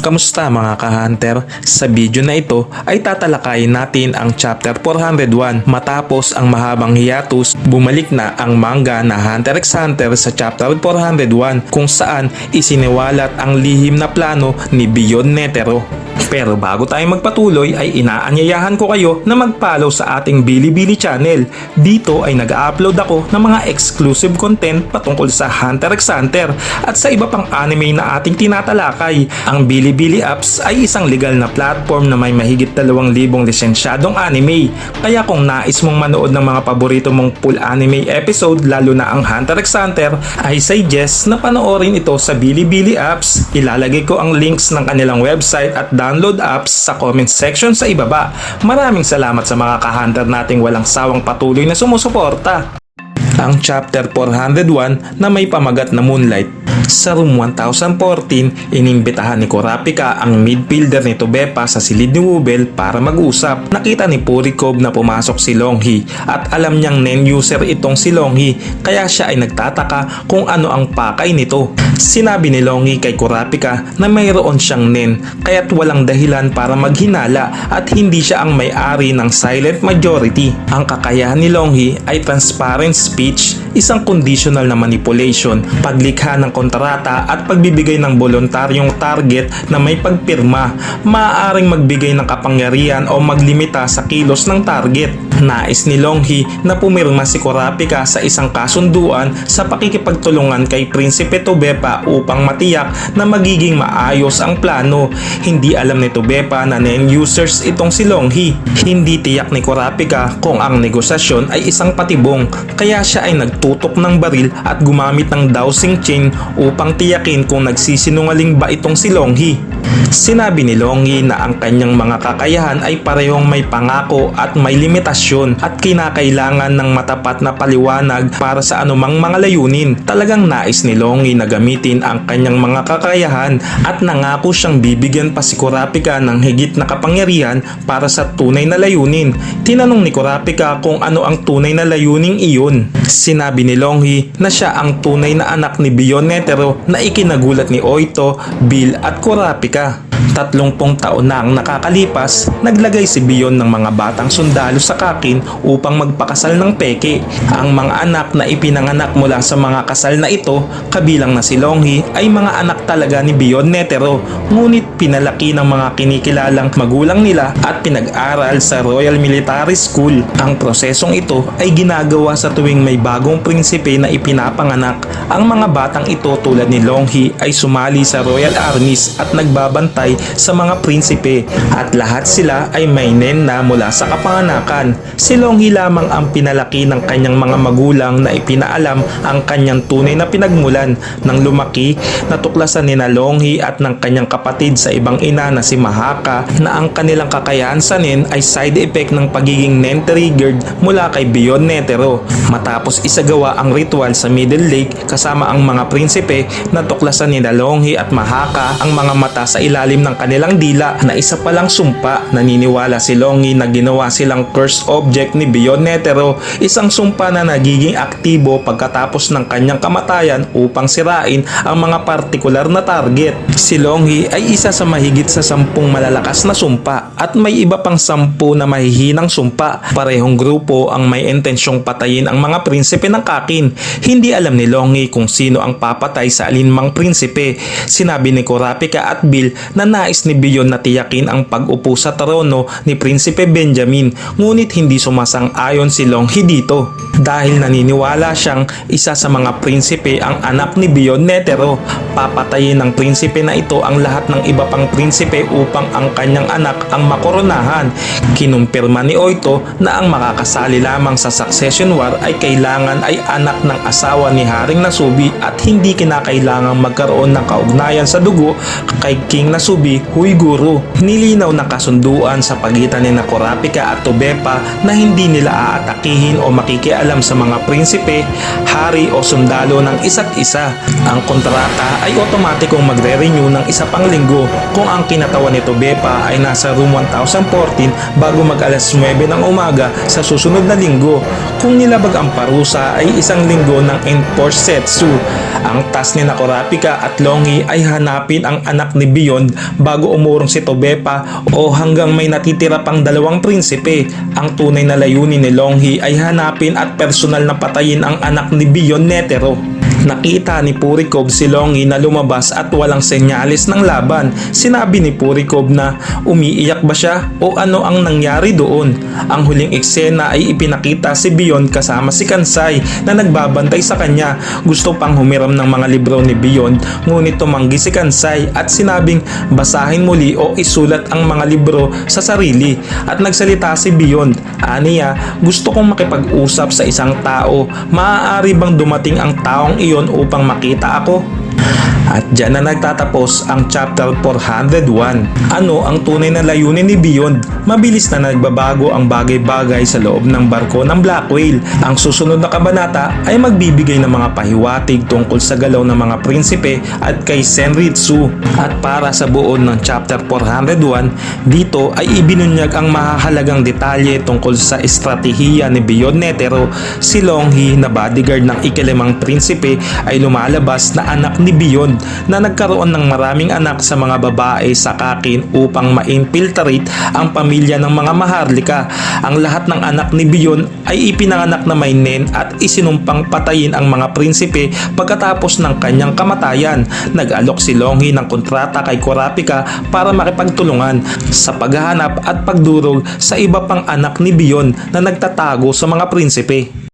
Kamusta mga ka-hunter? Sa video na ito ay tatalakayin natin ang chapter 401 matapos ang mahabang hiatus bumalik na ang manga na Hunter x Hunter sa chapter 401 kung saan isiniwalat ang lihim na plano ni Beyond Netero. Pero bago tayo magpatuloy ay inaanyayahan ko kayo na mag-follow sa ating Bilibili channel. Dito ay nag-upload ako ng mga exclusive content patungkol sa Hunter x Hunter at sa iba pang anime na ating tinatalakay. Ang Bilibili apps ay isang legal na platform na may mahigit 2,000 lisensyadong anime. Kaya kung nais mong manood ng mga paborito mong full anime episode lalo na ang Hunter x Hunter ay suggest na panoorin ito sa Bilibili apps. Ilalagay ko ang links ng kanilang website at download apps sa comment section sa ibaba. Maraming salamat sa mga ka-hunter nating walang sawang patuloy na sumusuporta. Ang chapter 401 na may pamagat na Moonlight sa room 1014, inimbitahan ni Kurapika ang midfielder ni Tobepa sa silid ni Wubel para mag-usap. Nakita ni Purikov na pumasok si Longhi at alam niyang nen-user itong si Longhi kaya siya ay nagtataka kung ano ang pakay nito. Sinabi ni Longhi kay Kurapika na mayroon siyang nen kaya't walang dahilan para maghinala at hindi siya ang may-ari ng silent majority. Ang kakayahan ni Longhi ay transparent isang conditional na manipulation, paglikha ng kontrata at pagbibigay ng voluntaryong target na may pagpirma. Maaaring magbigay ng kapangyarihan o maglimita sa kilos ng target. Nais ni Longhi na pumirma si Kurapika sa isang kasunduan sa pakikipagtulungan kay Prinsipe Tobepa upang matiyak na magiging maayos ang plano. Hindi alam ni Tobepa na nen-users itong si Longhi. Hindi tiyak ni Kurapika kung ang negosasyon ay isang patibong kaya siya ay nagtutok ng baril at gumamit ng dowsing chain upang tiyakin kung nagsisinungaling ba itong si Longhi. Sinabi ni Longhi na ang kanyang mga kakayahan ay parehong may pangako at may limitasyon at kinakailangan ng matapat na paliwanag para sa anumang mga layunin. Talagang nais ni Longhi na gamitin ang kanyang mga kakayahan at nangako siyang bibigyan pa si Kurapika ng higit na kapangyarihan para sa tunay na layunin. Tinanong ni Kurapika kung ano ang tunay na layuning iyon. Sinabi ni Longhi na siya ang tunay na anak ni Bion Netero na ikinagulat ni Oito, Bill at Kurapika. menikah Tatlongpong taon na ang nakakalipas, naglagay si Bion ng mga batang sundalo sa kakin upang magpakasal ng peke. Ang mga anak na ipinanganak mula sa mga kasal na ito, kabilang na si Longhi, ay mga anak talaga ni Bion Netero. Ngunit pinalaki ng mga kinikilalang magulang nila at pinag-aral sa Royal Military School. Ang prosesong ito ay ginagawa sa tuwing may bagong prinsipe na ipinapanganak. Ang mga batang ito tulad ni Longhi ay sumali sa Royal Armies at nagbabantay sa mga prinsipe at lahat sila ay may nen na mula sa kapanganakan. Si Longhi lamang ang pinalaki ng kanyang mga magulang na ipinaalam ang kanyang tunay na pinagmulan. Nang lumaki, natuklasan ni na Longhi at ng kanyang kapatid sa ibang ina na si Mahaka na ang kanilang kakayahan sa nen ay side effect ng pagiging nen triggered mula kay Beyond Netero. Matapos isagawa ang ritual sa Middle Lake kasama ang mga prinsipe, natuklasan ni na Longhi at Mahaka ang mga mata sa ilalim ng kanilang dila na isa palang sumpa. Naniniwala si Longhi na ginawa silang cursed object ni Beyond Netero, isang sumpa na nagiging aktibo pagkatapos ng kanyang kamatayan upang sirain ang mga partikular na target. Si Longhi ay isa sa mahigit sa sampung malalakas na sumpa at may iba pang sampu na mahihinang sumpa. Parehong grupo ang may intensyong patayin ang mga prinsipe ng Kakin. Hindi alam ni Longhi kung sino ang papatay sa alinmang prinsipe. Sinabi ni Kurapika at Bill na nais ni Bion na tiyakin ang pag-upo sa trono ni Prinsipe Benjamin ngunit hindi sumasang-ayon si Longhi dito dahil naniniwala siyang isa sa mga prinsipe ang anak ni Bion Netero. Papatayin ng prinsipe na ito ang lahat ng iba pang prinsipe upang ang kanyang anak ang makoronahan. Kinumpirma ni Oito na ang makakasali lamang sa succession war ay kailangan ay anak ng asawa ni Haring Nasubi at hindi kinakailangang magkaroon ng kaugnayan sa dugo kay King Nasubi Huiguro. Nilinaw na kasunduan sa pagitan ni Kurapika at Tobepa na hindi nila aatakihin o makikialam sa mga prinsipe, hari o sundalo ng isa't isa. Ang kontrata ay otomatikong magre-renew ng isa pang linggo kung ang kinatawan ni Tobepa ay nasa room 1014 bago mag alas 9 ng umaga sa susunod na linggo. Kung nilabag ang parusa ay isang linggo ng enforced setsu. Ang task ni Nakorapika at Longhi ay hanapin ang anak ni Beyond bago umurong si Tobepa o hanggang may natitira pang dalawang prinsipe. Ang tunay na layunin ni Longhi ay hanapin at personal na patayin ang anak ni Bion Netero. Nakita ni Purikov si Longhi na lumabas at walang senyales ng laban. Sinabi ni Purikov na umiiyak ba siya o ano ang nangyari doon. Ang huling eksena ay ipinakita si Bion kasama si Kansay na nagbabantay sa kanya. Gusto pang humiram ng mga libro ni Bion ngunit tumanggi si Kansay at sinabing basahin muli o isulat ang mga libro sa sarili. At nagsalita si Bion. Aniya, gusto kong makipag-usap sa isang tao. Maaari bang dumating ang taong iyon upang makita ako? At dyan na nagtatapos ang chapter 401. Ano ang tunay na layunin ni Beyond? Mabilis na nagbabago ang bagay-bagay sa loob ng barko ng Black Whale. Ang susunod na kabanata ay magbibigay ng mga pahiwatig tungkol sa galaw ng mga prinsipe at kay Senritsu. At para sa buo ng chapter 401, dito ay ibinunyag ang mahahalagang detalye tungkol sa estratehiya ni Beyond Netero. Si Longhi na bodyguard ng ikilimang prinsipe ay lumalabas na anak ni Beyond na nagkaroon ng maraming anak sa mga babae sa kakin upang ma-infiltrate ang pamilya ng mga maharlika. Ang lahat ng anak ni Beyond ay ipinanganak na may nen at isinumpang patayin ang mga prinsipe pagkatapos ng kanyang kamatayan. Nag-alok si Longhi ng kontrata kay Kurapika para makipagtulungan sa paghahanap at pagdurog sa iba pang anak ni Beyond na nagtatago sa mga prinsipe.